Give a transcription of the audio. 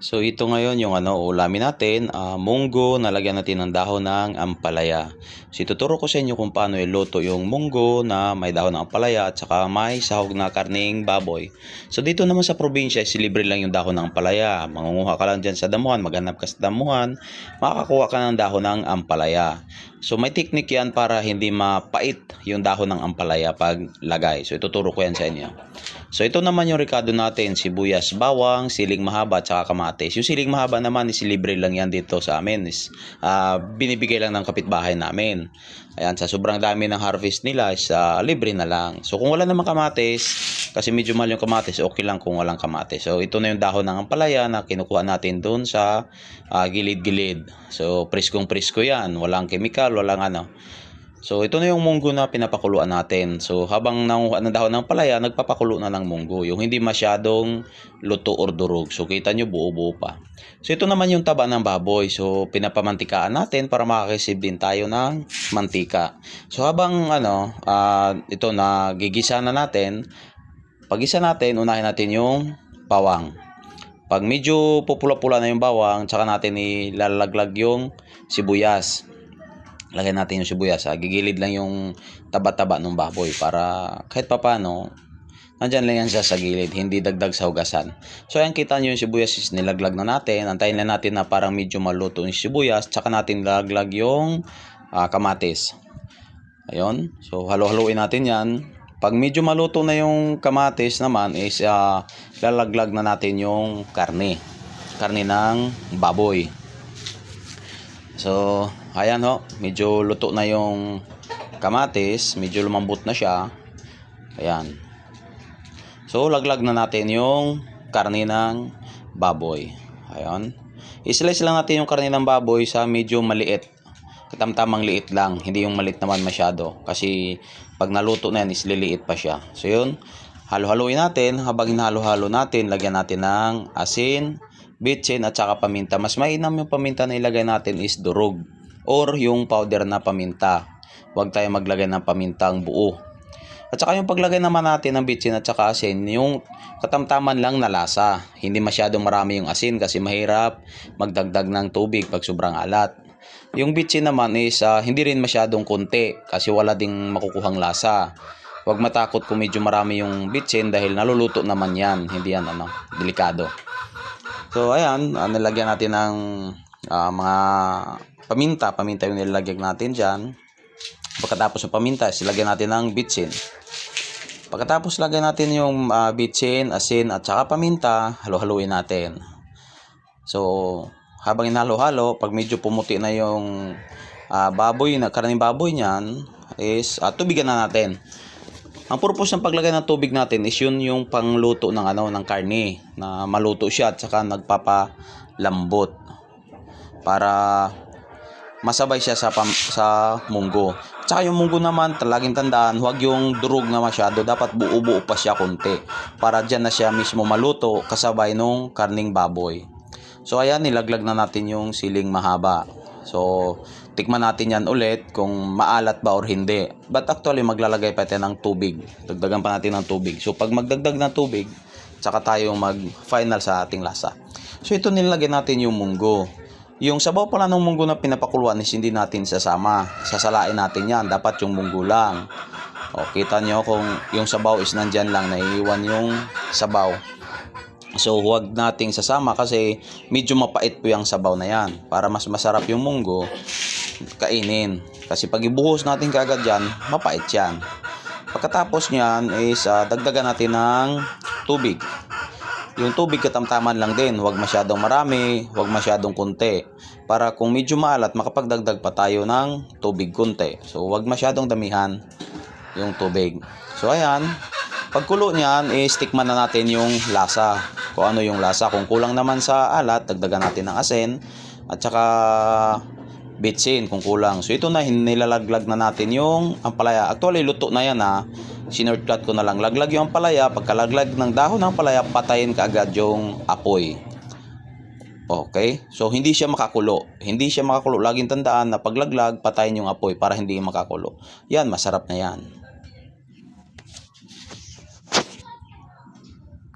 So ito ngayon yung ano ulamin natin, ah, munggo nalagyan natin ng dahon ng ampalaya. So ituturo ko sa inyo kung paano iluto yung munggo na may dahon ng ampalaya at saka may sahog na karning baboy. So dito naman sa probinsya, is libre lang yung dahon ng ampalaya. Mangunguha ka lang dyan sa damuhan, maghanap ka sa damuhan, makakakuha ka ng dahon ng ampalaya. So may technique yan para hindi mapait yung dahon ng ampalaya pag lagay. So ituturo ko yan sa inyo. So ito naman yung rekado natin, sibuyas, bawang, siling mahaba at saka kamatis. Yung siling mahaba naman is libre lang yan dito sa amin. Is, ah, binibigay lang ng kapitbahay namin. Ayan, sa sobrang dami ng harvest nila is ah, libre na lang. So kung wala namang kamatis, kasi medyo mahal yung kamatis, okay lang kung walang kamatis. So ito na yung dahon ng ampalaya na kinukuha natin doon sa ah, gilid-gilid. So preskong presko yan, walang chemical, walang ano. So ito na yung munggo na pinapakuluan natin. So habang nanguha ng dahon ng palaya, nagpapakulo na ng munggo. Yung hindi masyadong luto or durog. So kita nyo buo-buo pa. So ito naman yung taba ng baboy. So pinapamantikaan natin para makakisib din tayo ng mantika. So habang ano, ah, ito na gigisa na natin, pag-isa natin, unahin natin yung bawang. Pag medyo pupula-pula na yung bawang, tsaka natin ilalaglag yung sibuyas. Lagyan natin yung sibuyas. Ha? Gigilid lang yung taba-taba ng baboy para kahit papano, nandyan lang yan siya sa gilid, hindi dagdag sa hugasan. So ayan kita nyo yung sibuyas is nilaglag na natin. Antayin lang natin na parang medyo maluto yung sibuyas. Tsaka natin lalaglag yung ah, kamatis. Ayun. So halo-haloin natin yan. Pag medyo maluto na yung kamatis naman is ah, lalaglag na natin yung karne. Karne ng baboy. So, ayan ho, medyo luto na yung kamatis, medyo lumambot na siya. Ayan. So, laglag na natin yung karne ng baboy. Ayan. I-slice lang natin yung karne ng baboy sa medyo maliit. Katamtamang liit lang, hindi yung maliit naman masyado. Kasi pag naluto na yan, is liliit pa siya. So, yun. Halo-haloin natin. Habang hinalo-halo natin, lagyan natin ng asin, bitsin at saka paminta. Mas mainam yung paminta na ilagay natin is durog or yung powder na paminta. Huwag tayo maglagay ng pamintang buo. At saka yung paglagay naman natin ng bitsin at saka asin, yung katamtaman lang na lasa. Hindi masyadong marami yung asin kasi mahirap magdagdag ng tubig pag sobrang alat. Yung bitsin naman is ah, hindi rin masyadong konti kasi wala ding makukuhang lasa. Huwag matakot kung medyo marami yung bitsin dahil naluluto naman yan. Hindi yan ano, delikado. So ayan, uh, nilagyan natin ng ah, mga paminta. Paminta yung nilagyan natin dyan. Pagkatapos ng paminta, silagyan natin ng bitsin. Pagkatapos lagyan natin yung ah, bitsin, asin at saka paminta, halo-haluin natin. So, habang inhalo-halo, pag medyo pumuti na yung ah, baboy na karning baboy niyan is ah, tubigan na natin. Ang purpose ng paglagay ng tubig natin is yun yung pangluto ng ano ng karne na maluto siya at saka nagpapalambot para masabay siya sa pam, sa munggo. Tsaka yung munggo naman, laging tandaan, huwag yung durog na masyado, dapat buo-buo pa siya konti para diyan na siya mismo maluto kasabay nung karning baboy. So ayan, nilaglag na natin yung siling mahaba. So, tikman natin yan ulit kung maalat ba or hindi. But actually, maglalagay pa tayo ng tubig. Dagdagan pa natin ng tubig. So, pag magdagdag ng tubig, tsaka tayo mag-final sa ating lasa. So, ito nilagay natin yung munggo. Yung sabaw pala ng munggo na pinapakuluan is hindi natin sasama. Sasalain natin yan. Dapat yung munggo lang. O, kita nyo kung yung sabaw is nandyan lang. Naiiwan yung sabaw. So, huwag nating sasama kasi medyo mapait po yung sabaw na yan. Para mas masarap yung munggo, kainin. Kasi pag ibuhos natin kagad yan, mapait yan. Pagkatapos niyan is ah, dagdagan natin ng tubig. Yung tubig katamtaman lang din, huwag masyadong marami, huwag masyadong kunti. Para kung medyo maalat, makapagdagdag pa tayo ng tubig kunti. So, huwag masyadong damihan yung tubig. So, ayan. Pagkulo niyan, is tikman na natin yung lasa. Kung ano yung lasa. Kung kulang naman sa alat, dagdagan natin ng asin. At saka bitsin kung kulang. So ito na, nilalaglag na natin yung ampalaya. Actually, luto na yan ha. Sinurtcut ko na lang. Laglag yung ampalaya. Pagkalaglag ng dahon ng ampalaya, patayin ka agad yung apoy. Okay? So, hindi siya makakulo. Hindi siya makakulo. Laging tandaan na paglaglag, patayin yung apoy para hindi makakulo. Yan, masarap na yan.